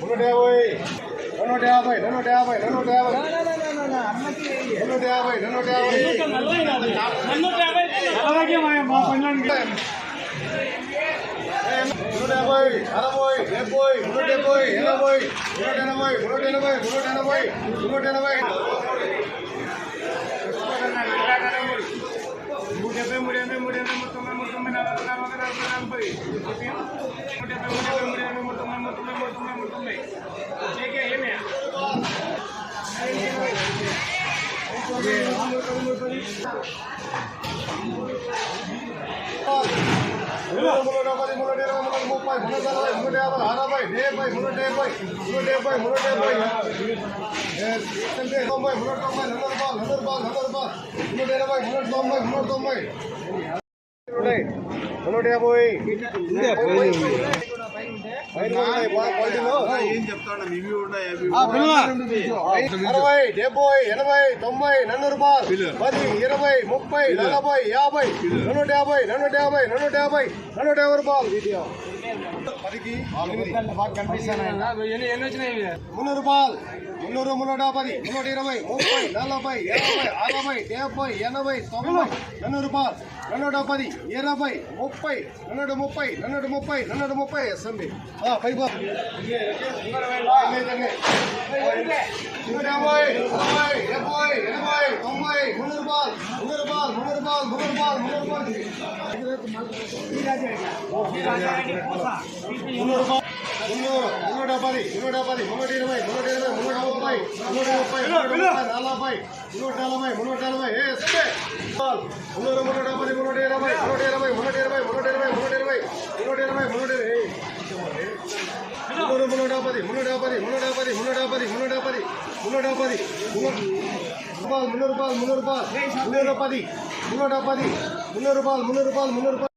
నూట యాభై నూట యాభై నూట యాభై నూట యాభై. నూట యాభై నూట యాభై. యాభై అరవై డెబ్బై నూట డెబ్బై ఎనభై నూట ఎనభై నూట ఎనభై నూట ఎనభై నూట ఎనభై. ભાઈ હુનર ભાઈ હુનર ભાઈ હુનર ભાઈ હુનર ભાઈ હુનર ભાઈ હુનર ભાઈ હુનર ભાઈ నూట యాభై అరవై డెబ్బై ఎనభై తొంభై నన్ను రూపాయలు పది ఇరవై ముప్పై నలభై యాభై నూట యాభై నూట యాభై నూట యాభై నూట యాభై రూపాయలు పదికి మున్నూరు రూపాయలు మున్నూరు మున్నూట పది మున్నూట ఇరవై ముప్పై నలభై యాభై అరవై డెబ్బై ఎనభై తొంభై నన్ను రూపాయలు నన్నూట పది ఇరవై ముప్పై నన్నూట ముప్పై నన్నూట ముప్పై నన్నూట ముప్పై ఎస్ఎండి పై నూట యాభై అరవై డెబ్బై ఎనభై తొంభై మున్నూరు రూపాయలు మున్నూరు రూపాయలు మున్నూరు రూపాయలు మున్నూరు రూపాయలు మున్నూరు రూపాయలు మున్నూరు రూపాయలు మున్నూరు మున్నూట పది మున్నూట పది మున్నూట ఇరవై మున్నూట ఇరవై మున్నూట ముప్పై మున్నూట ముప్పై మున్నూట ముప్పై నలభై మున్నూట నలభై మున్నూట నలభై ఏ సరే మున్నూరు మున్నూట పది మున్నూరు మున్నూట పది మున్నూట పది మున్నూట పది మున్నూట పది మున్నూట పది మున్నూరు రూపాయలు మున్నూరు రూపాయలు మున్నూరు రూపాయలు మున్నూరు పది మున్నూట పది మున్నూరు రూపాయలు మున్నూరు రూపాయలు మున్నూరు రూపాయలు